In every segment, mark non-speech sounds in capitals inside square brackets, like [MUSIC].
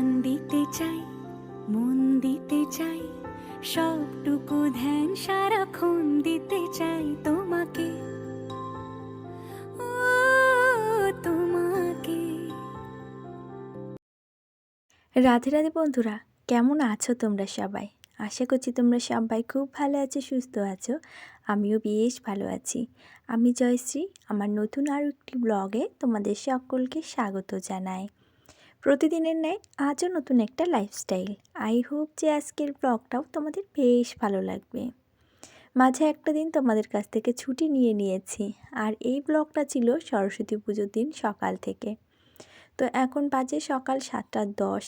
প্রাণ দিতে চাই, মন দিতে চাই, সবটুকু ধ্যান সারাক্ষণ দিতে চাই তোমাকে। তোমাকে। রাধে রাধে বন্ধুরা, কেমন আছো তোমরা সবাই? আশা করছি তোমরা সবাই খুব ভালো আছো, সুস্থ আছো। আমিও বেশ ভালো আছি। আমি জয়শ্রী, আমার নতুন আরও একটি ব্লগে তোমাদের সকলকে স্বাগত জানাই। প্রতিদিনের ন্যায় আজও নতুন একটা লাইফস্টাইল আই হোপ যে আজকের ব্লগটাও তোমাদের বেশ ভালো লাগবে। মাঝে একটা দিন তোমাদের কাছ থেকে ছুটি নিয়ে নিয়েছি। আর এই ব্লগটা ছিল সরস্বতী পুজোর দিন সকাল থেকে। তো এখন বাজে সকাল সাতটা দশ।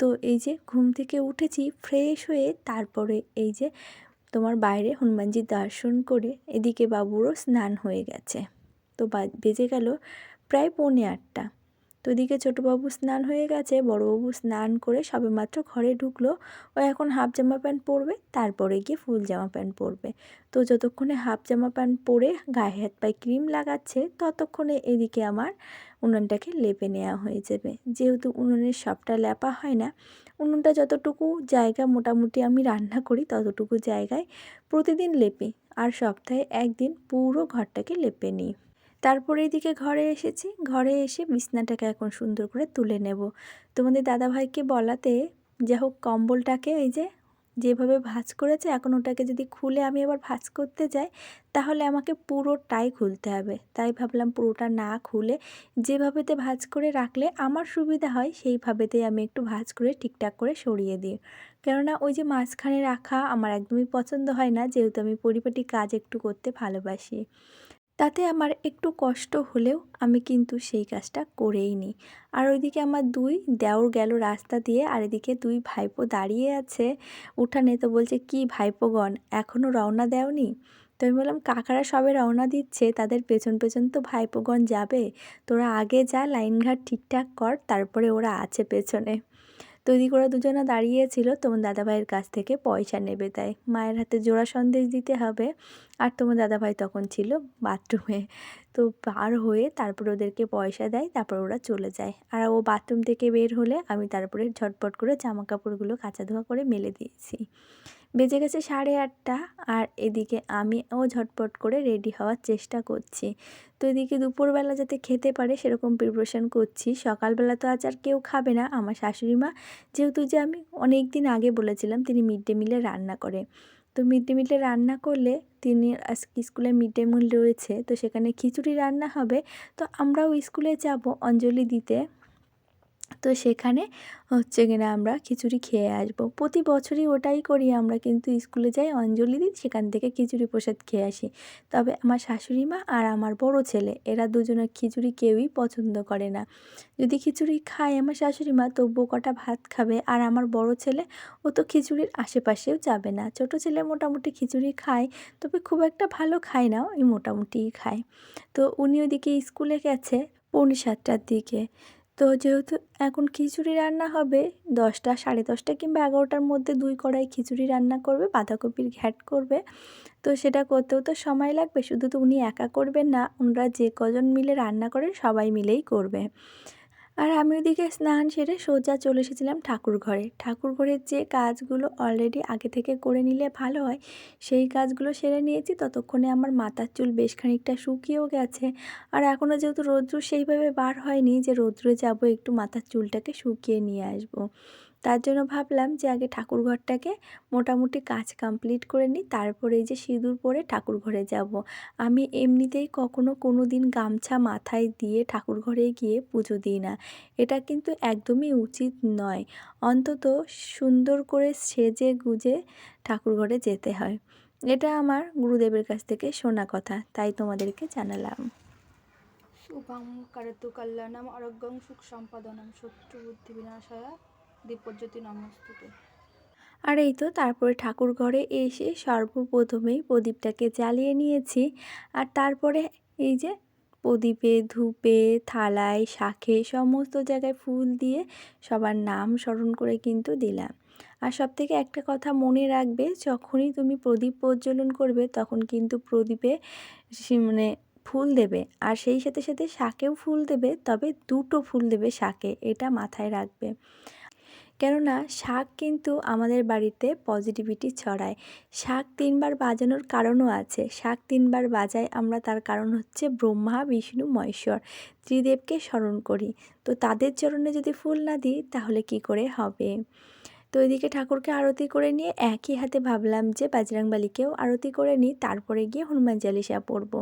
তো এই যে ঘুম থেকে উঠেছি ফ্রেশ হয়ে তারপরে এই যে তোমার বাইরে হনুমানজির দর্শন করে এদিকে বাবুরও স্নান হয়ে গেছে। তো বেজে গেল প্রায় পৌনে আটটা। তো এদিকে ছোটোবাবু স্নান হয়ে গেছে, বড়োবাবু স্নান করে সবেমাত্র ঘরে ঢুকলো। ও এখন হাফ জামা প্যান্ট পরবে, তারপরে গিয়ে ফুল জামা প্যান্ট পরবে। তো যতক্ষণে হাফ জামা প্যান্ট পরে গায়ে হাত পায়ে ক্রিম লাগাচ্ছে, ততক্ষণে এদিকে আমার উনুনটাকে লেপে নেওয়া হয়ে যাবে। যেহেতু উনুনের সবটা লেপা হয় না, উনুনটা যতটুকু জায়গা মোটামুটি আমি রান্না করি, ততটুকু জায়গায় প্রতিদিন লেপি। আর সপ্তাহে একদিন পুরো ঘরটাকে লেপে নিই। তারপরে এদিকে ঘরে এসেছি। ঘরে এসে বিছনাটাকে এখন সুন্দর করে তুলে নেব। তোমাদের দাদাভাইকে বলাতে যা হোক কম্বলটাকে এই যে যেভাবে ভাঁজ করেছে, এখন ওটাকে যদি খুলে আমি আবার ভাঁজ করতে যাই, তাহলে আমাকে পুরোটাই খুলতে হবে। তাই ভাবলাম পুরোটা না খুলে যেভাবেতে ভাঁজ করে রাখলে আমার সুবিধা হয়, সেইভাবেতেই আমি একটু ভাঁজ করে ঠিকঠাক করে সরিয়ে দিই। কেননা ওই যে মাঝখানে রাখা আমার একদমই পছন্দ হয় না, যেহেতু আমি পরিপাটি কাজ একটু করতে ভালোবাসি। তাতে আমার একটু কষ্ট হলেও আমি কিন্তু সেই কাজটা করেই নিই। আর ওইদিকে আমার দুই দেওর গেল রাস্তা দিয়ে, আর এদিকে দুই ভাইপো দাঁড়িয়ে আছে। উঠানে তো বলছে, কি ভাইপোগণ এখনও রওনা দেওনি? তো আমি বললাম, কাকারা সবে রওনা দিচ্ছে, তাদের পেছন পেছন তো ভাইপোগণ যাবে। তোরা আগে যা, লাইনঘাট ঠিকঠাক কর, তারপরে ওরা আছে পেছনে। তো ওইদিকে ওরা দুজনে দাঁড়িয়েছিল তোমার দাদাভাইয়ের কাছ থেকে পয়সা নেবে তাই। মায়ের হাতে জোড়া সন্দেশ দিতে হবে। আর তোমার দাদাভাই তখন ছিল বাথরুমে তো পার হয়ে তারপর ওদেরকে পয়সা দেয়, তারপর ওরা চলে যায়। আর ও বাথরুম থেকে বের হলে আমি তারপরে ঝটপট করে জামা কাপড়গুলো কাচা ধোয়া করে মেলে দিয়েছি। বেজে গেছে সাড়ে আটটা আর এদিকে আমিও ঝটপট করে রেডি হওয়ার চেষ্টা করছি। তো এদিকে দুপুরবেলা যাতে খেতে পারে সেরকম প্রিপারেশন করছি। সকালবেলা তো আজ আর কেউ খাবে না, আমার শাশুড়ি মা। যেহেতু যে আমি অনেক দিন আগে বলেছিলাম, তিনি মিড ডে মিলে রান্না করে। তো মিড ডে মিলে রান্না করলে তিনি আজকে স্কুলে মিড ডে মিল রয়েছে, তো সেখানে খিচুড়ি রান্না হবে। তো আমরাও স্কুলে যাব, অঞ্জলি দিতে। তো সেখানে হচ্ছে কিনা আমরা খিচুড়ি খেয়ে আসব। প্রতি বছরই ওটাই করি, আমরা কিন্তু স্কুলে যাই, অঞ্জলি দিই সেখান থেকে খিচুড়ি প্রসাদ খেয়ে আসি। তবে আমার শাশুড়ি মা আর আমার বড় ছেলে, এরা দুজনের খিচুড়ি কেউই পছন্দ করে না। যদি খিচুড়ি খায় আমার শাশুড়ি মা, তবুও কটা ভাত খাবে। আর আমার বড় ছেলে, ও তো খিচুড়ির আশেপাশেও যাবে না। ছোট ছেলে মোটামুটি খিচুড়ি খায়, তবে খুব একটা ভালো খায় না, ওই মোটামুটিই খায়। তো উনি ওদিকে স্কুলে গেছে, পৌনে সাতটার দিকে। তো যেহেতু এখন খিচুড়ি রান্না হবে, দশটা, সাড়ে দশটা কিংবা এগারোটার মধ্যে দুই কড়াই খিচুড়ি রান্না করবে, বাঁধাকপির ঘ্যাট করবে। তো সেটা করতেও তো সময় লাগবে, শুধু তো উনি একা করবেন না, ওনারা যে কজন মিলে রান্না করেন সবাই মিলেই করবে। আর আমি ওদিকে স্নান সেরে সোজা চলে এসেছিলাম ঠাকুর ঘরে। ঠাকুর ঘরের যে কাজগুলো অলরেডি আগে থেকে করে নিলে ভালো হয়, সেই কাজগুলো সেরে নিয়েছি। ততক্ষণে আমার মাথার চুল বেশ খানিকটা শুকিয়েও গেছে। আর এখনও যেহেতু রৌদ্র সেইভাবে বার হয়নি যে রৌদ্রে যাব একটু মাথার চুলটাকে শুকিয়ে নিয়ে আসব। তার জন্য ভাবলাম যে আগে ঠাকুর ঘরটাকে মোটামুটি কাজ কমপ্লিট করে নিই, তারপরে যে সিঁদুর পরে ঠাকুর ঘরে যাব। আমি এমনিতেই কখনো কোনো দিন গামছা মাথায় দিয়ে ঠাকুর ঘরে গিয়ে পুজো দিই না। এটা কিন্তু একদমই উচিত নয়। অন্তত সুন্দর করে সেজে গুজে ঠাকুর ঘরে যেতে হয়। এটা আমার গুরুদেবের কাছ থেকে শোনা কথা, তাই তোমাদেরকে জানালাম। শুভং করতু কল্যাণম আরোগ্যং সুখ সম্পাদনম শত্রু বুদ্ধি বিনাশায়। দীপজ্যোতি নমস্তুতে। আর এই তো তারপরে ঠাকুর ঘরে এসে সর্বপ্রথমেই প্রদীপটাকে জ্বালিয়ে নিয়েছি। আর তারপরে এই যে প্রদীপে, ধূপে, থালায় শাঁখে সমস্ত জায়গায় ফুল দিয়ে সবার নাম স্মরণ করে কিন্তু দিলাম। আর সব থেকে একটা কথা মনে রাখবে, যখনই তুমি প্রদীপ প্রজ্বলন করবে তখন কিন্তু প্রদীপে মানে ফুল দেবে। আর সেই সাথে সাথে শাকেও ফুল দেবে, তবে দুটো ফুল দেবে শাকে, এটা মাথায় রাখবে। কেননা শাক কিন্তু আমাদের বাড়িতে পজিটিভিটি ছড়ায়। শাক তিনবার বাজানোর কারণও আছে। শাক তিনবার বাজায় আমরা তার কারণ হচ্ছে ব্রহ্মা, বিষ্ণু, মহেশ্বর। ত্রিদেবকে স্মরণ করি। তো তাদের চরণে যদি ফুল না দিই তাহলে কি করে হবে? তো এদিকে ঠাকুরকে আরতি করে নিয়ে একই হাতে ভাবলাম যে বাজরাংবালিকেও আরতি করে নিই, তারপরে গিয়ে হনুমান চালিশা পড়ব।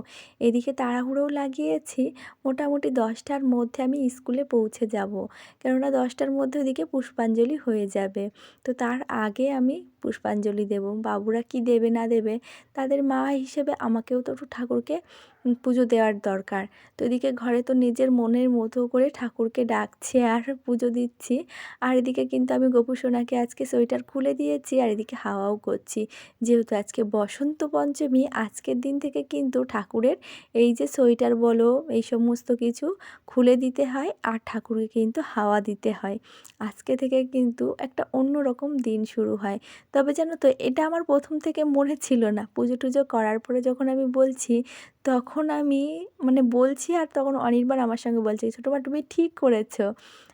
এদিকে তাড়াহুড়োও লাগিয়েছি, মোটামুটি দশটার মধ্যে আমি স্কুলে পৌঁছে যাব। কেননা দশটার মধ্যে ওদিকে পুষ্পাঞ্জলি হয়ে যাবে। তো তার আগে আমি পুষ্পাঞ্জলি দেব। বাবুরা কি দেবে না দেবে, তাদের মা হিসেবে আমাকেও তো একটু ঠাকুরকে পুজো দেওয়ার দরকার। তো এদিকে ঘরে তো নিজের মনের মতো করে ঠাকুরকে ডাকছে আর পুজো দিচ্ছি। আর এদিকে কিন্তু আমি গোপু সোনাকে আজকে সোয়েটার খুলে দিয়েছি আর এদিকে হাওয়াও করছি। যেহেতু আজকে বসন্ত পঞ্চমী, আজকের দিন থেকে কিন্তু ঠাকুরের এই যে সোয়েটার বলো, এই সমস্ত কিছু খুলে দিতে হয় আর ঠাকুরকে কিন্তু হাওয়া দিতে হয়। আজকে থেকে কিন্তু একটা অন্যরকম দিন শুরু হয়। তবে জানো তো, এটা আমার প্রথম থেকে মনে ছিল না। পুজো টুজো করার পরে যখন আমি বলছি তখন আমি মানে বলছি আর তখন অনির্বাণ আমার সঙ্গে বলছে ছোটো তুমি ঠিক করেছ।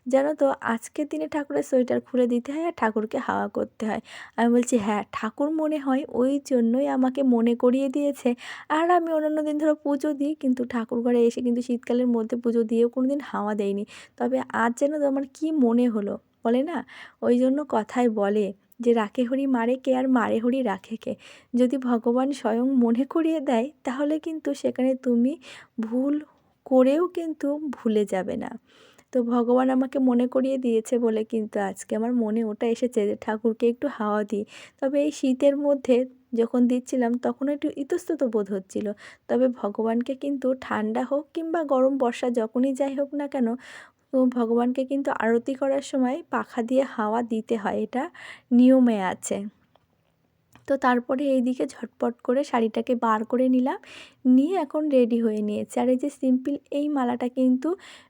জানো তো, আজকের দিনে ঠাকুরের সোয়েটার খুলে দিতে হয় আর ঠাকুরকে হাওয়া করতে হয়। আমি বলছি হ্যাঁ ঠাকুর মনে হয় ওই জন্যই আমাকে মনে করিয়ে দিয়েছে। আর আমি অন্যান্য দিন ধরো পুজো দিই, কিন্তু ঠাকুর ঘরে এসে কিন্তু শীতকালের মধ্যে পুজো দিয়েও কোনো দিন হাওয়া দেয়নি তবে আজ যেন তো আমার কী মনে হলো, বলে না? ওই জন্য কথায় বলে যে রাখে হরি মারে কে আর মারে হরি রাখে কে? যদি ভগবান স্বয়ং মনে করিয়ে দেয়, তাহলে কিন্তু সেখানে তুমি ভুল করেও কিন্তু ভুলে যাবে না। তো ভগবান আমাকে মনে করিয়ে দিয়েছে বলে কিন্তু আজকে আমার মনে ওটা এসেছে যে ঠাকুরকে একটু হাওয়া দিই। তবে এই শীতের মধ্যে যখন দিচ্ছিলাম, তখন একটু ইতস্তত বোধ হচ্ছিল। তবে ভগবানকে কিন্তু ঠান্ডা হোক কিংবা গরম বর্ষা যখনই যাই হোক না কেন তো ভগবানকে কিন্তু আরতি করার সময় পাখা দিয়ে হাওয়া দিতে হয় এটা নিয়মে আছে। তো তারপরে এইদিকে ঝটপট করে শাড়িটাকে বার করে নিলাম। নিয়ে এখন রেডি হয়ে নিয়েছি। আর এই যে সিম্পল এই মালাটা কিন্তু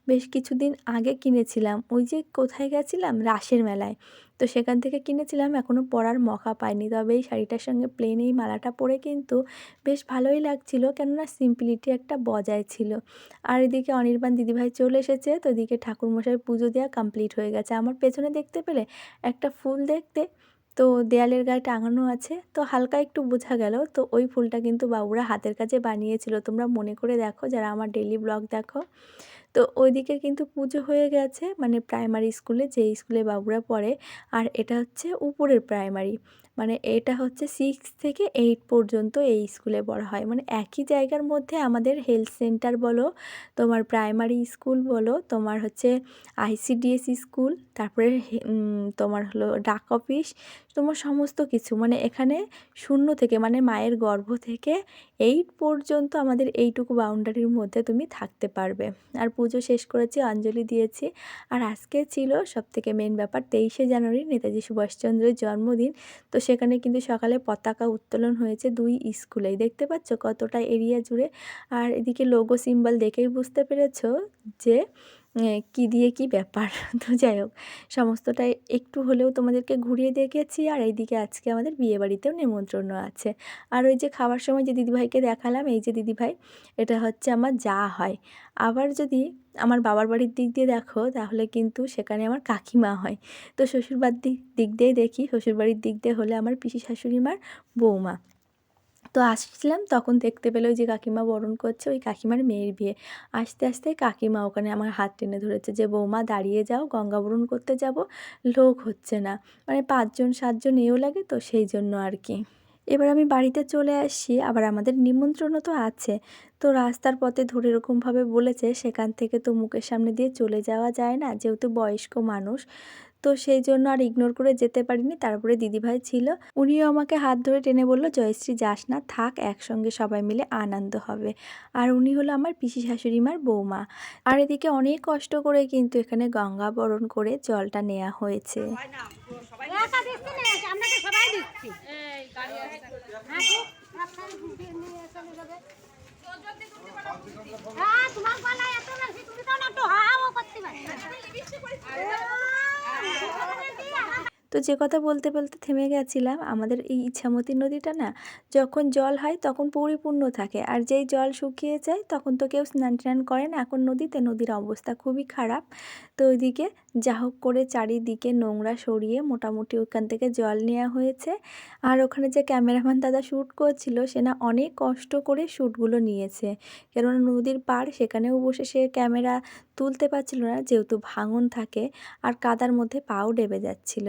বেশ কিছুদিন আগে কিনেছিলাম। ওই যে কোথায় গেছিলাম? রাসের মেলায়। তো সেখান থেকে কিনেছিলাম এখনও পরার মকা পাইনি। তবে এই শাড়িটার সঙ্গে প্লেন এই মালাটা পরে কিন্তু বেশ ভালোই লাগছিল, কেননা সিম্পলিটি একটা বজায় ছিল। আর এদিকে অনির্বাণ দিদিভাই চলে এসেছে, তো এদিকে ঠাকুরমশাই পুজো দেওয়া কমপ্লিট হয়ে গেছে। আমার পেছনে দেখতে পেলে একটা ফুল দেখতে তো দেয়ালের গায়ে টাঙানো আছে। তো হালকা একটু বোঝা গেল। তো ওই ফুলটা কিন্তু বাবুরা হাতের কাছে বানিয়েছিল। তোমরা মনে করে দেখো, যারা আমার ডেলি ব্লগ দেখো। তো ওইদিকে কিন্তু পুজো হয়ে গেছে। মানে প্রাইমারি স্কুলে যে স্কুলে বাবুরা পড়ে, আর এটা হচ্ছে উপরের প্রাইমারি মানে এটা হচ্ছে সিক্স থেকে এইট পর্যন্ত এই স্কুলে পড়া হয়। মানে একই জায়গার মধ্যে আমাদের হেলথ সেন্টার বলো, তোমার প্রাইমারি স্কুল বলো, তোমার হচ্ছে আইসিডিএস স্কুল তারপরে তোমার হলো ডাক অফিস তোমার সমস্ত কিছু মানে এখানে শূন্য থেকে মানে মায়ের গর্ভ থেকে এইট পর্যন্ত আমাদের এইটুকু বাউন্ডারির মধ্যে তুমি থাকতে পারবে। আর পুজো শেষ করেছি, অঞ্জলি দিয়েছি। আর আজকে ছিল সবথেকে মেন ব্যাপার, তেইশে জানুয়ারি নেতাজি সুভাষচন্দ্রের জন্মদিন। তো সেখানে কিন্তু সকালে পতাকা উত্তোলন হয়েছে দুই স্কুলেই। দেখতে পাচ্ছ কতটা এরিয়া জুড়ে। আর এদিকে লোগো সিম্বল দেখেই বুঝতে পেরেছ যে কী দিয়ে কী ব্যাপার? [LAUGHS] তো যাই হোক, সমস্তটাই একটু হলেও তোমাদেরকে ঘুরিয়ে দেখেছি, আর এইদিকে আজকে আমাদের বিয়েবাড়িতেও নিমন্ত্রণ আছে। আর ওই যে খাওয়ার সময় যে দিদিভাইকে দেখালাম, এই যে দিদিভাই, এটা হচ্ছে আমার যা হয়। আবার যদি আমার বাবার বাড়ির দিক দিয়ে দেখো, তাহলে কিন্তু সেখানে আমার কাকিমা হয়। তো শ্বশুরবাড়ির দিক দিক দিয়ে দেখি, শ্বশুরবাড়ির দিক দিয়ে হলে আমার পিসি শাশুড়ি মার বৌমা। তো আসছিলাম, তখন দেখতে পেল ওই যে কাকিমা বরণ করছে, ওই কাকিমার মেয়ের বিয়ে। আস্তে আস্তে কাকিমা ওখানে আমার হাত টেনে ধরেছে যে, বৌমা, দাঁড়িয়ে যাও, গঙ্গা বরণ করতে যাব, লোক হচ্ছে না। মানে পাঁচজন, সাতজন এও লাগে তো সেই জন্য আর কি। এবার আমি বাড়িতে চলে আসছি, আবার আমাদের নিমন্ত্রণও তো আছে। তো রাস্তার পথে ধরে এরকমভাবে বলেছে, সেখান থেকে তো মুখের সামনে দিয়ে চলে যাওয়া যায় না, যেহেতু বয়স্ক মানুষ। তো সেই জন্য আর ইগনোর করে যেতে পারিনি তারপরে দিদিভাই ছিল উনিও আমাকে হাত ধরে টেনে বলল জয়শ্রী যাস না থাক একসঙ্গে সবাই মিলে আনন্দ হবে আর উনি হলো আমার পিসি শাশুড়ি মার বৌমা আর এদিকে অনেক কষ্ট করে কিন্তু এখানে গঙ্গা বরণ করে জলটা নেওয়া হয়েছে সবাই দিচ্ছি হ্যাঁ, খুব রাস্তায় ঢুকিয়ে নিয়ে চলে যাবে। হ্যাঁ, তোমার গলায় এত বেশি, তুমি তো না একটু হাওয়া করতে পারো। তো যে কথা বলতে বলতে থেমে গেছিলাম। আমাদের এই ইচ্ছামতি নদীটা না, যখন জল হয় তখন পরিপূর্ণ থাকে। আর যেই জল শুকিয়ে যায় তখন তো কেউ স্নান টান করে না। এখন নদীতে নদীর অবস্থা খুবই খারাপ। তো ওইদিকে যা হোক করে চারিদিকে নোংরা সরিয়ে মোটামুটি ওখান থেকে জল নেওয়া হয়েছে। আর ওখানে যে ক্যামেরাম্যান দাদা শ্যুট করছিল সে না অনেক কষ্ট করে শ্যুটগুলো নিয়েছে। কেননা নদীর পাড় সেখানেও বসে সে ক্যামেরা তুলতে পারছিল না, যেহেতু ভাঙন থাকে। আর কাদার মধ্যে পাও ডেবে যাচ্ছিল।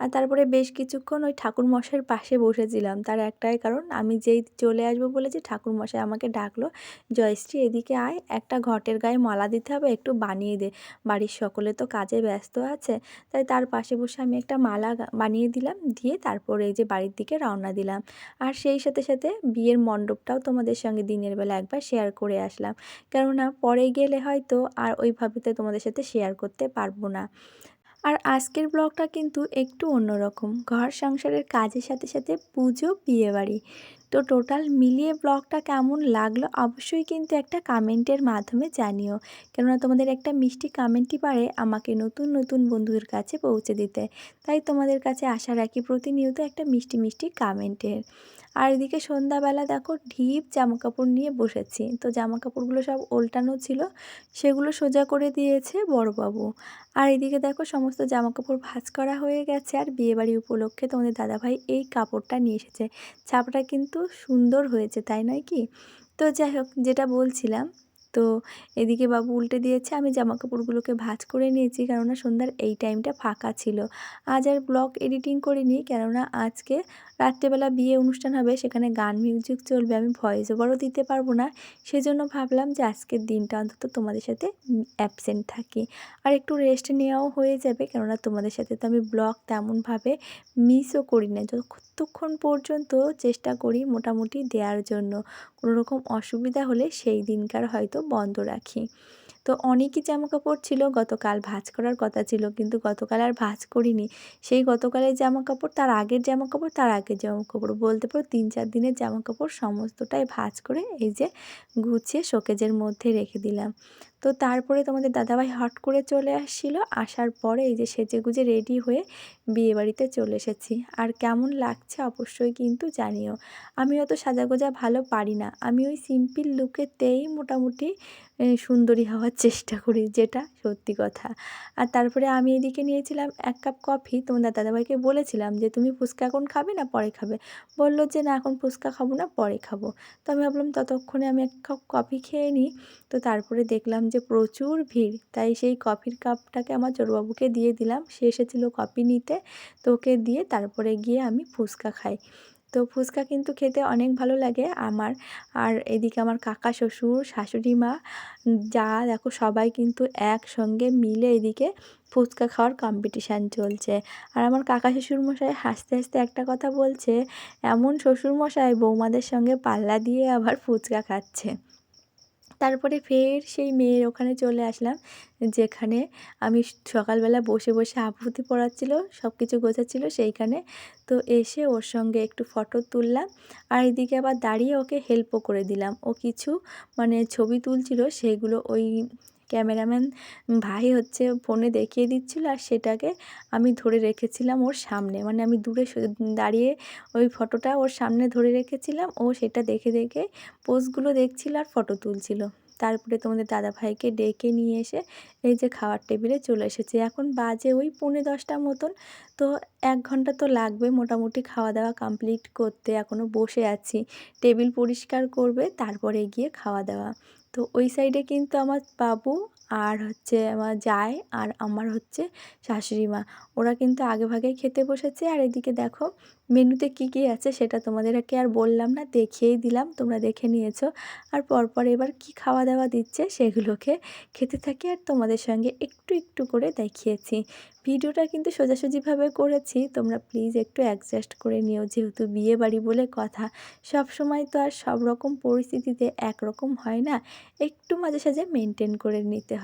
আর তারপরে বেশ কিছুক্ষণ ওই ঠাকুরমশাইয়ের পাশে বসেছিলাম। তার একটাই কারণ, আমি যেই চলে আসব বলেছি ঠাকুরমশাই আমাকে ডাকলো, জয়শ্রী, এদিকে আয়, একটা ঘটের গায়ে মালা দিতে হবে, একটু বানিয়ে দে। বাড়ির সকলে তো কাজে ব্যস্ত আছে। তাই তার পাশে বসে আমি একটা মালা বানিয়ে দিলাম, দিয়ে তারপরে এই যে বাড়ির দিকে রওনা দিলাম। আর সেই সাথে সাথে বিয়ের মণ্ডপটাও তোমাদের সঙ্গে দিনের বেলা একবার শেয়ার করে আসলাম। কেননা পরে গেলে হয়তো আর ওইভাবেতে তোমাদের সাথে শেয়ার করতে পারব না। আর আজকের ব্লগটা কিন্তু একটু অন্যরকম। ঘর সংসারের কাজের সাথে সাথে পুজো, বিয়েবাড়ি। তো টোটাল মিলিয়ে ব্লগটা কেমন লাগল অবশ্যই কিন্তু একটা কমেন্টের মাধ্যমে জানিও। কেননা তোমাদের একটা মিষ্টি কমেন্টই পারে আমাকে নতুন নতুন বন্ধুদের কাছে পৌঁছে দিতে। তাই তোমাদের কাছে আশা রাখি প্রতিনিয়ত একটা মিষ্টি মিষ্টি কমেন্টের। আর এদিকে সন্ধ্যাবেলা দেখো ঢিপ জামা কাপড় নিয়ে বসেছি। তো জামা কাপড়গুলো সব ওল্টানো ছিল, সেগুলো সোজা করে দিয়েছে বড়বাবু। আর এদিকে দেখো সমস্ত জামা কাপড় ভাঁজ করা হয়ে গেছে আর বিয়েবাড়ি উপলক্ষে তোমাদের দাদাভাই এই কাপড়টা নিয়ে এসেছে। ছাপটা কিন্তু সুন্দর হয়েছে, তাই নয় কি? তো যাই হোক, যেটা বলছিলাম, তো এদিকে বাবু উল্টে দিয়েছে, আমি জামা কাপড়গুলোকে ভাঁজ করে নিয়েছি, কেননা সন্ধ্যার এই টাইমটা ফাঁকা ছিল। আজ আর ব্লগ এডিটিং করিনি, কেননা আজকে রাত্রেবেলা বিয়ে অনুষ্ঠান হবে, সেখানে গান মিউজিক চলবে, আমি ভয়েস ওভারও দিতে পারব না। সেজন্য ভাবলাম যে আজকের দিনটা অন্তত তোমাদের সাথে অ্যাবসেন্ট থাকি। আর একটু রেস্ট নেওয়াও হয়ে যাবে, কেননা তোমাদের সাথে তো আমি ব্লগ তেমনভাবে মিসও করি না যতক্ষণ পর্যন্ত চেষ্টা করি মোটামুটি দেওয়ার জন্য। কোনো রকম অসুবিধা হলে সেই দিনকার হয়তো বন্ধ রাখি। তো অনেকই জামাকাপড় ছিল, গতকাল ভাঁজ করার কথা ছিল, কিন্তু গতকাল আর ভাঁজ করিনি। সেই গতকালের জামা কাপড় তার আগের জামাকাপড়, তার আগের জামা কাপড় বলতে পারো তিন চার দিনের জামা কাপড় সমস্তটাই ভাঁজ করে এই যে গুছিয়ে শোকেজের মধ্যে রেখে দিলাম। তো তারপরে তোমাদের দাদাভাই হট করে চলে আসছিল। আসার পরে এই যে সেজে গুজে রেডি হয়ে বিয়েবাড়িতে চলে এসেছি। আর কেমন লাগছে অবশ্যই কিন্তু জানিও। আমি অত সাজাগোজা ভালো পারি না। আমি ওই সিম্পল লুকেতেই মোটামুটি সুন্দরী হওয়ার চেষ্টা করি, যেটা সত্যি কথা। আর তারপরে আমি এদিকে নিয়েছিলাম এক কাপ কফি তোমাদের দাদাভাইকে বলেছিলাম যে, তুমি ফুচকা এখন খাবে না পরে খাবে? বলল যে, না, এখন ফুচকা খাব না, পরে খাব। তো আমি ভাবলাম ততক্ষণে আমি এক কাপ কফি খেয়ে নিই। তো তারপরে দেখলাম যে প্রচুর ভিড়, তাই সেই কফির কাপটাকে আমার চোরবাবুকে দিয়ে দিলাম। সে এসেছিল কফি নিতে, তো ওকে দিয়ে তারপরে গিয়ে আমি ফুচকা খাই। তো ফুচকা কিন্তু খেতে অনেক ভালো লাগে আমার। আর এদিকে আমার কাকা শ্বশুর, শাশুড়ি মা, যা দেখো সবাই কিন্তু একসঙ্গে মিলে এদিকে ফুচকা খাওয়ার কম্পিটিশান চলছে। আর আমার কাকা শ্বশুরমশাই হাসতে হাসতে একটা কথা বলছে, এমন শ্বশুরমশাই বৌমাদের সঙ্গে পাল্লা দিয়ে আবার ফুচকা খাচ্ছে। তারপরে ফের সেই মেয়ের ওখানে চলে আসলাম, যেখানে আমি সকালবেলা বসে বসে আপুতি পড়াচ্ছিল সব কিছু গোছাচ্ছিল সেইখানে। তো এসে ওর সঙ্গে একটু ফটো তুললাম, আর এদিকে আবার দাঁড়িয়ে ওকে হেল্পও করে দিলাম। ও কিছু মানে ছবি তুলছিল, সেগুলো ওই ক্যামেরাম্যান ভাই হচ্ছে ফোনে দেখিয়ে দিচ্ছিল আর সেটাকে আমি ধরে রেখেছিলাম ওর সামনে। মানে আমি দূরে দাঁড়িয়ে ওই ফটোটা ওর সামনে ধরে রেখেছিলাম। ও সেটা দেখে দেখে পোজগুলো দেখছিল আর ফটো তুলছিল। তারপরে তোমাদের দাদা ভাইকে ডেকে নিয়ে এসে এই যে খাওয়ার টেবিলে চলে এসেছে। এখন বাজে ওই পৌনে দশটা মতন। তো এক ঘণ্টা তো লাগবে মোটামুটি খাওয়া দাওয়া কমপ্লিট করতে। এখনও বসে আছি। টেবিল পরিষ্কার করবে, তারপরে গিয়ে খাওয়া দাওয়া। তো ওই সাইডে কিন্তু আমার বাবু আর হচ্ছে আমার যায় আর আমার হচ্ছে শাশুড়ি মা। ওরা কিন্তু আগে ভাগেই খেতে বসেছে। আর এদিকে দেখো, মেনুতে কী কী আছে সেটা তোমাদেরকে আর বললাম না, দেখিয়েই দিলাম, তোমরা দেখে নিয়েছো। আর পরপর এবার কি খাওয়া দাওয়া দিচ্ছে সেগুলোকে খেতে থাকি আর তোমাদের সঙ্গে একটু একটু করে দেখিয়েছি। ভিডিওটা কিন্তু সোজাসুজিভাবে করেছি, তোমরা প্লিজ একটু অ্যাডজাস্ট করে নিও, যেহেতু বিয়ে বাড়ি বলে কথা। সব সময় তো আর সব রকম পরিস্থিতিতে একরকম হয় না, একটু মাঝে সাঝে মেনটেন করে নিতে হয়।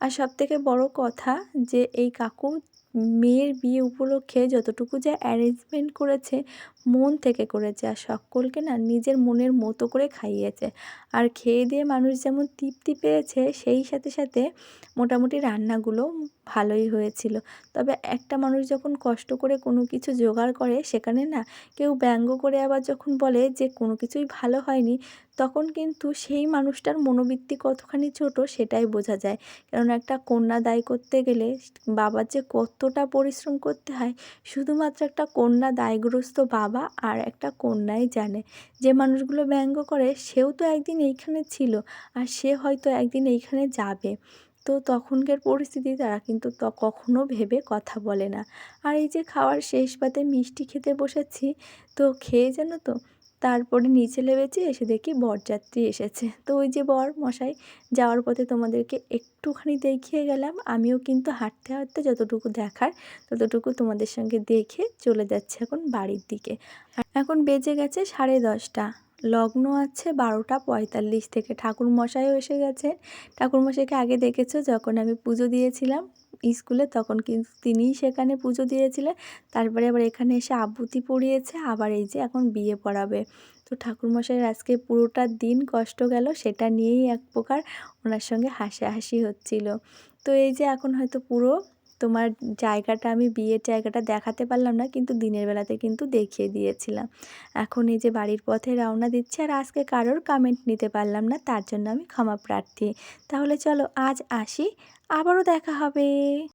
আর সব থেকে বড় কথা যে এই কাকু মেয়ের বিয়ে উপলক্ষে যতটুকু যা অ্যারেঞ্জমেন্ট করেছে, মন থেকে করেছে। আর সকলকে না নিজের মনের মতো করে খাইয়েছে। আর খেয়ে দিয়ে মানুষ যেমন তৃপ্তি পেয়েছে, সেই সাথে সাথে মোটামুটি রান্নাগুলো ভালোই হয়েছিল। তবে একটা মানুষ যখন কষ্ট করে কোনো কিছু জোগাড় করে, সেখানে না কেউ ব্যঙ্গ করে আবার যখন বলে যে কোনো কিছুই ভালো হয়নি, তখন কিন্তু সেই মানুষটার মনোবৃত্তি কতখানি ছোট সেটাই বোঝা যায়। কারণ একটা কন্যা দায় করতে গেলে বাবার যে কতটা পরিশ্রম করতে হয়, শুধুমাত্র একটা কন্যা দায়গ্রস্ত বাবা আর একটা কন্যাই জানে। যে মানুষগুলো ব্যঙ্গ করে, সেও তো একদিন এইখানে ছিল আর সে হয়তো একদিন এইখানে যাবে। তো তখনকার পরিস্থিতি তারা কিন্তু কখনো ভেবে কথা বলে না। আর এই যে খাওয়ার শেষ পাতে মিষ্টি খেতে বসেছি, তো খেয়ে জানো তো তারপরে নিচে নেমেছি এসে দেখি বরযাত্রী এসেছে। তো ওই যে বর মশাই, যাওয়ার পথে তোমাদেরকে একটুখানি দেখিয়ে গেলাম। আমিও কিন্তু হাঁটতে হাঁটতে যতটুকু দেখার ততটুকু তোমাদের সঙ্গে দেখে চলে যাচ্ছে এখন বাড়ির দিকে। এখন বেজে গেছে সাড়ে দশটা। লগ্ন আছে বারোটা পঁয়তাল্লিশ থেকে। ঠাকুর মশাইও এসে গেছে ঠাকুর মশাইকে আগে দেখেছ যখন আমি পুজো দিয়েছিলাম? স্কুলে তখন কিন্তু তিনিই সেখানে পুজো দিয়েছিলেন। তারপরে আবার এখানে এসে আবৃত্তি পড়িয়েছে, আবার এই যে এখন বিয়ে পড়াবে। তো ঠাকুরমশাইয়ের আজকে পুরোটা দিন কষ্ট গেল, সেটা নিয়েই এক প্রকার ওনার সঙ্গে হাসাহাসি হচ্ছিল। তো এই যে এখন হয়তো পুরো তোমার জায়গাটা, আমি বিয়ের জায়গাটা দেখাতে পারলাম না, কিন্তু দিনের বেলাতে কিন্তু দেখিয়ে দিয়েছিলাম। এখন এই যে বাড়ির পথে রওনা দিচ্ছে, আর আজকে কারোর কমেন্ট নিতে পারলাম না, তার জন্য আমি ক্ষমা প্রার্থী। তাহলে চলো আজ আসি, আবারও দেখা হবে।